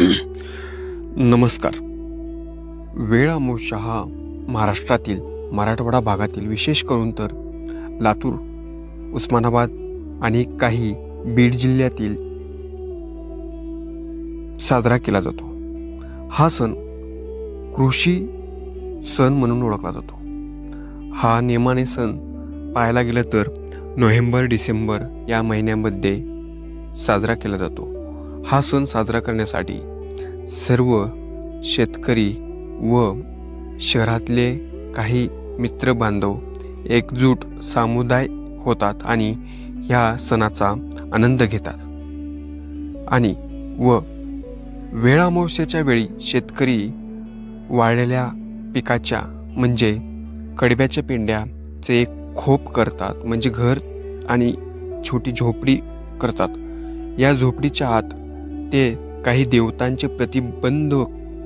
नमस्कार. वेळ अमावस्या हा महाराष्ट्रातील मराठवाडा भागातील विशेष करून तर लातूर उस्मानाबाद आणि काही बीड जिल्ह्यातील साजरा केला जातो. हा सण कृषी सण म्हणून ओळखला जातो. हा नेमाने सण पाहायला गेलं तर नोव्हेंबर डिसेंबर या महिन्यामध्ये साजरा केला जातो. हा सण साजरा करण्यासाठी सर्व शेतकरी व शहरातले काही मित्र बांधव एकजूट सामुदाय होतात आणि ह्या सणाचा आनंद घेतात. आणि व वेळामावश्याच्या वेळी शेतकरी वाळलेल्या पिकाच्या म्हणजे कडब्याच्या पेंड्याचे एक खोप करतात म्हणजे घर आणि छोटी झोपडी करतात. या झोपडीच्या आत ते काही देवतांचे प्रतिबंध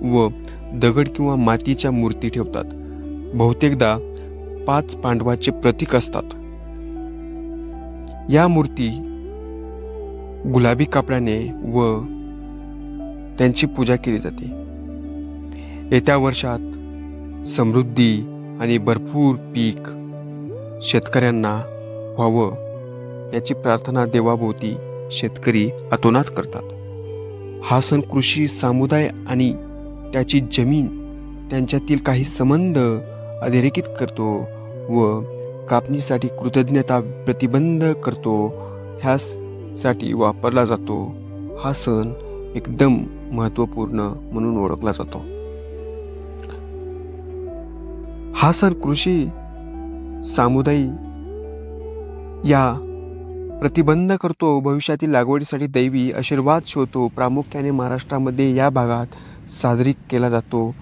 व दगड किंवा मातीच्या मूर्ती ठेवतात. बहुतेकदा पाच पांडवाचे प्रतीक असतात. या मूर्ती गुलाबी कपड्याने व त्यांची पूजा केली जाते. येत्या वर्षात समृद्धी आणि भरपूर पीक शेतकऱ्यांना व्हावं याची प्रार्थना देवाभोवती शेतकरी अतोनात करतात. हा सण कृषी समुदाय आणि त्याची जमीन त्यांच्यातील काही संबंध अधोरेखित करतो व कापणीसाठी कृतज्ञता प्रतिबंध करतो. ह्यासाठी वापरला जातो. हा सण एकदम महत्त्वपूर्ण म्हणून ओळखला जातो. हा सण कृषी सामुदायी या प्रतिबंध करतो भविष्यातील लागवडीसाठी दैवी आशीर्वाद शोधतो प्रामुख्याने महाराष्ट्रामध्ये या भागात साजरी केला जातो.